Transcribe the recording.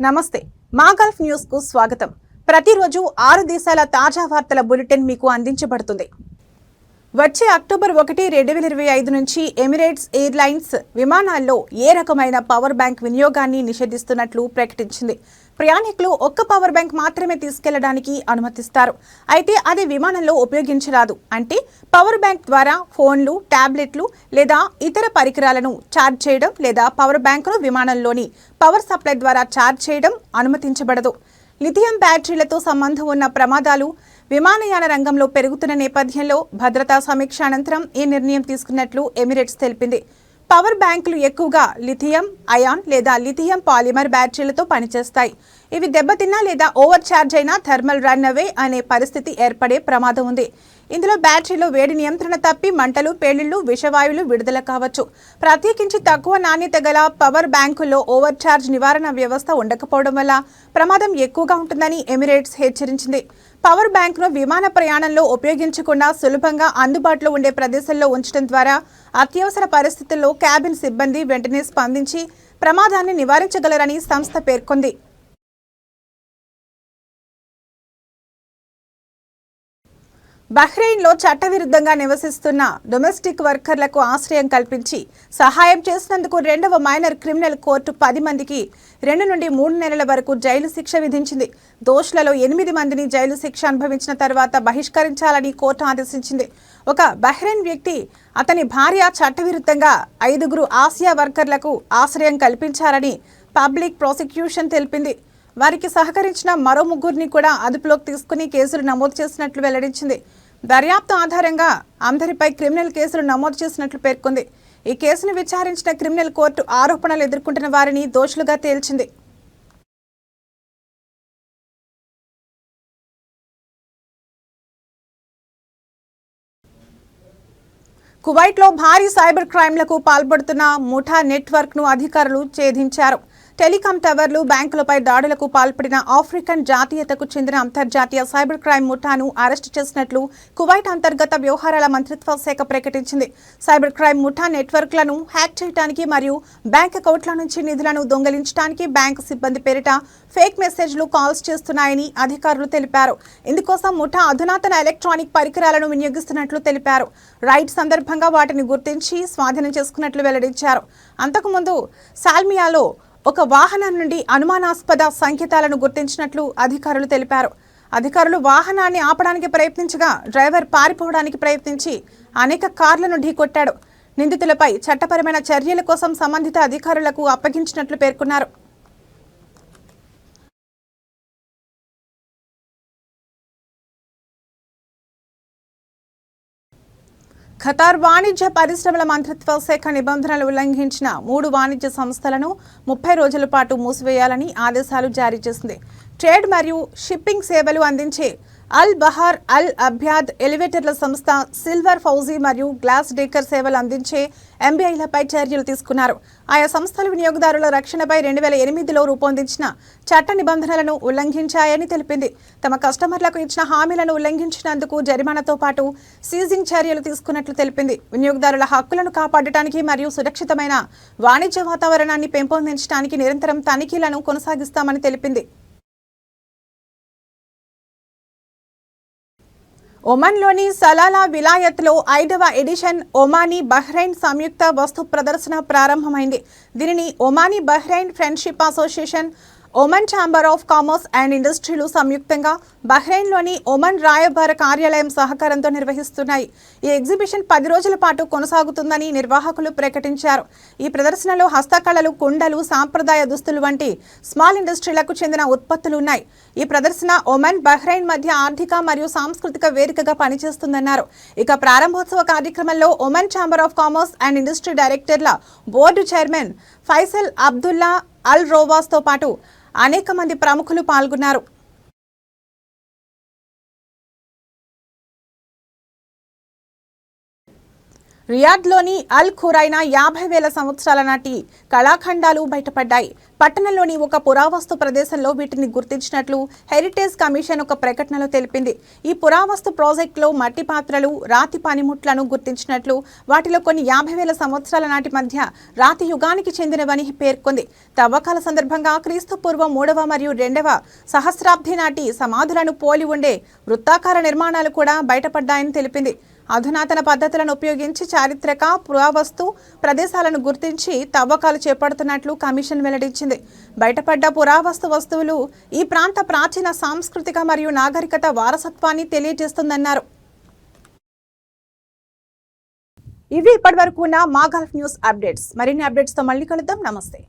నమస్తే. మా గల్ఫ్ న్యూస్కు స్వాగతం. ప్రతిరోజు ఆరు దేశాల తాజా వార్తల బులెటిన్ మీకు అందించబడుతుంది. వచ్చే అక్టోబర్ ఒకటి రెండు వేల ఇరవై ఐదు నుంచి ఎమిరేట్స్ ఎయిర్లైన్స్ విమానాల్లో ఏ రకమైన పవర్ బ్యాంక్ వినియోగాన్ని నిషేధిస్తున్నట్లు ప్రకటించింది. ప్రయాణికులు ఒక్క పవర్ బ్యాంక్ మాత్రమే తీసుకెళ్ళడానికి అనుమతిస్తారు. అయితే అది విమానంలో ఉపయోగించరాదు. అంటే పవర్ బ్యాంక్ ద్వారా ఫోన్లు టాబ్లెట్లు లేదా ఇతర పరికరాలను ఛార్జ్ చేయడం లేదా పవర్ బ్యాంకును విమానంలోని పవర్ సప్లై ద్వారా ఛార్జ్ చేయడం అనుమతించబడదు. లిథియం బ్యాటరీలతో సంబంధం ఉన్న ప్రమాదాలు విమానయాన రంగంలో పెరుగుతున్న నేపథ్యంలో భద్రతా సమీక్ష అనంతరం ఈ నిర్ణయం తీసుకున్నట్లు ఎమిరేట్స్ తెలిపింది. పవర్ బ్యాంకులు ఎక్కువగా లిథియం అయాన్ లేదా లిథియం పాలిమర్ బ్యాటరీలతో పనిచేస్తాయి. ఇవి దెబ్బతిన్నా లేదా ఓవర్ ఛార్జ్ అయినా థర్మల్ రన్ అవే అనే పరిస్థితి ఏర్పడే ప్రమాదం ఉంది. ఇందులో బ్యాటరీలో వేడి నియంత్రణ తప్పి మంటలు పేలిళ్ళు విషవాయువులు విడుదల కావచ్చు. ప్రత్యేకించి తక్కువ నాణ్యత గల పవర్ బ్యాంకుల్లో ఓవర్ ఛార్జ్ నివారణ వ్యవస్థ ఉండకపోవడం వల్ల ప్రమాదం ఎక్కువగా ఉంటుందని ఎమిరేట్స్ హెచ్చరించింది. పవర్ బ్యాంక్ను విమాన ప్రయాణంలో ఉపయోగించకుండా సులభంగా అందుబాటులో ఉండే ప్రదేశంలో ఉంచడం ద్వారా అత్యవసర పరిస్థితుల్లో క్యాబిన్ సిబ్బంది వెంటనే స్పందించి ప్రమాదాన్ని నివారించగలరని సంస్థ పేర్కొంది. బహ్రెయిన్లో చట్టవిరుద్ధంగా నివసిస్తున్న డొమెస్టిక్ వర్కర్లకు ఆశ్రయం కల్పించి సహాయం చేసినందుకు రెండవ మైనర్ క్రిమినల్ కోర్టు పది మందికి రెండు నుండి మూడు నెలల వరకు జైలు శిక్ష విధించింది. దోషులలో ఎనిమిది మందిని జైలు శిక్ష అనుభవించిన తర్వాత బహిష్కరించాలని కోర్టు ఆదేశించింది. ఒక బహ్రెయిన్ వ్యక్తి అతని భార్య చట్టవిరుద్ధంగా ఐదుగురు ఆసియా వర్కర్లకు ఆశ్రయం కల్పించారని పబ్లిక్ ప్రాసిక్యూషన్ తెలిపింది. వారికి సహకరించిన మరో ముగ్గురిని కూడా అదుపులోకి తీసుకుని కేసులు నమోదు చేసినట్లు వెల్లడించింది. దర్యాప్తు ఆధారంగా అందరిపై క్రిమినల్ కేసులు నమోదు చేసినట్లు పేర్కొంది. ఈ కేసును విచారించిన క్రిమినల్ కోర్టు ఆరోపణలు ఎదుర్కొంటున్న వారిని దోషులుగా తేల్చింది. కువైట్లో భారీ సైబర్ క్రైమ్లకు పాల్పడుతున్న ముఠా నెట్వర్క్ను అధికారులు ఛేదించారు. టెలికాం టవర్లు బ్యాంకులపై దాడులకు పాల్పడిన ఆఫ్రికన్ జాతీయతకు చెందిన అంతర్జాతీయ సైబర్ క్రైమ్ ముఠాను అరెస్టు చేసినట్లు కువైట్ అంతర్గత వ్యవహారాల మంత్రిత్వ శాఖ ప్రకటించింది. సైబర్ క్రైమ్ ముఠా నెట్వర్క్లను హ్యాక్ చేయడానికి మరియు బ్యాంక్ అకౌంట్ల నుంచి నిధులను దొంగలించడానికి బ్యాంకు సిబ్బంది పేరిట ఫేక్ మెసేజ్లు కాల్స్ చేస్తున్నాయని అధికారులు తెలిపారు. ఇందుకోసం ముఠా అధునాతన ఎలక్ట్రానిక్ పరికరాలను వినియోగిస్తున్నట్లు తెలిపారు. రైట్ సందర్భంగా వాటిని గుర్తించి స్వాధీనం చేసుకున్నట్లు వెల్లడించారు. అంతకుముందు సాల్మియాలో ఒక వాహనం నుండి అనుమానాస్పద సంకేతాలను గుర్తించినట్లు అధికారులు తెలిపారు. అధికారులు వాహనాన్ని ఆపడానికి ప్రయత్నించగా డ్రైవర్ పారిపోవడానికి ప్రయత్నించి అనేక కార్లను ఢీకొట్టాడు. నిందితులపై చట్టపరమైన చర్యల కోసం సంబంధిత అధికారులకు అప్పగించినట్లు పేర్కొన్నారు. ఖతార్ వాణిజ్య పరిశ్రమల మంత్రిత్వ శాఖ నిబంధనలు ఉల్లంఘించిన మూడు వాణిజ్య సంస్థలను ముప్పై రోజుల పాటు మూసివేయాలని ఆదేశాలు జారీ చేసింది. ట్రేడ్ మరియు షిప్పింగ్ సేవలు అందించే అల్ బహార్ అల్ అభ్యాద్ ఎలివేటర్ల సంస్థ సిల్వర్ ఫౌజీ మరియు గ్లాస్ డేకర్ సేవలు అందించే ఎంబీఐలపై చర్యలు తీసుకున్నారు. ఆయా సంస్థల వినియోగదారుల రక్షణపై రెండు వేల ఎనిమిదిలో రూపొందించిన చట్ట నిబంధనలను ఉల్లంఘించాయని తెలిపింది. తమ కస్టమర్లకు ఇచ్చిన హామీలను ఉల్లంఘించినందుకు జరిమానాతో పాటు సీజింగ్ చర్యలు తీసుకున్నట్లు తెలిపింది. వినియోగదారుల హక్కులను కాపాడటానికి మరియు సురక్షితమైన వాణిజ్య వాతావరణాన్ని పెంపొందించడానికి నిరంతరం తనిఖీలను కొనసాగిస్తామని తెలిపింది. ఒమన్లోని సలాలా విలాయత్లో ఐదవ ఎడిషన్ ఒమానీ బహ్రెయిన్ సంయుక్త వస్తు ప్రదర్శన ప్రారంభమైంది. దీనిని Omani Bahrain friendship association Oman chamber of commerce and ఇండస్ట్రీలు సంయుక్తంగా బహ్రెయిన్లోని ఒమన్ రాయబార కార్యాలయం సహకారంతో నిర్వహిస్తున్నాయి. ఈ ఎగ్జిబిషన్ పది రోజుల పాటు కొనసాగుతుందని నిర్వాహకులు ప్రకటించారు. ఈ ప్రదర్శనలో హస్తకళలు కుండలు సాంప్రదాయ దుస్తులు వంటి స్మాల్ ఇండస్ట్రీలకు చెందిన ఉత్పత్తులు ఉన్నాయి ఈ ప్రదర్శన ఒమన్ బహ్రెయిన్ మధ్య ఆర్థిక మరియు సాంస్కృతిక వేదికగా పనిచేస్తుందన్నారు. ఇక ప్రారంభోత్సవ కార్యక్రమంలో Oman chamber of commerce and industry డైరెక్టర్ల board chairman Faisal Abdullah Al రోవాస్తో పాటు అనేక మంది ప్రముఖులు పాల్గొన్నారు. రియాద్లోని అల్ ఖురైనా యాభై వేల సంవత్సరాల నాటి కళాఖండాలు బయటపడ్డాయి. పట్టణంలోని ఒక పురావస్తు ప్రదేశంలో వీటిని గుర్తించినట్లు హెరిటేజ్ కమిషన్ ఒక ప్రకటనలో తెలిపింది. ఈ పురావస్తు ప్రాజెక్టులో మట్టి పాత్రలు రాతి పనిముట్లను గుర్తించినట్లు వాటిలో కొన్ని యాభై వేల సంవత్సరాల నాటి మధ్య రాతి యుగానికి చెందినవని పేర్కొంది. తవ్వకాల సందర్భంగా క్రీస్తు పూర్వం మూడవ మరియు రెండవ సహస్రాబ్ది నాటి సమాధులను పోలి ఉండే వృత్తాకార నిర్మాణాలు కూడా బయటపడ్డాయని తెలిపింది. అధునాతన పద్ధతులను ఉపయోగించి చారిత్రక పురావస్తు ప్రదేశాలను గుర్తించి తవ్వకాలు చేపడుతున్నట్లు కమిషన్ వెల్లడించింది. బయటపడ్డ పురావస్తు వస్తువులు ఈ ప్రాంత ప్రాచీన సాంస్కృతిక మరియు నాగరికత వారసత్వాన్ని తెలియజేస్తుందన్నారు. ఇవి ఇప్పటివరకు ఉన్న మా గల్ఫ్ న్యూస్ అప్డేట్స్. మరిన్ని అప్డేట్స్తో మళ్ళీ కలుద్దాం. నమస్తే.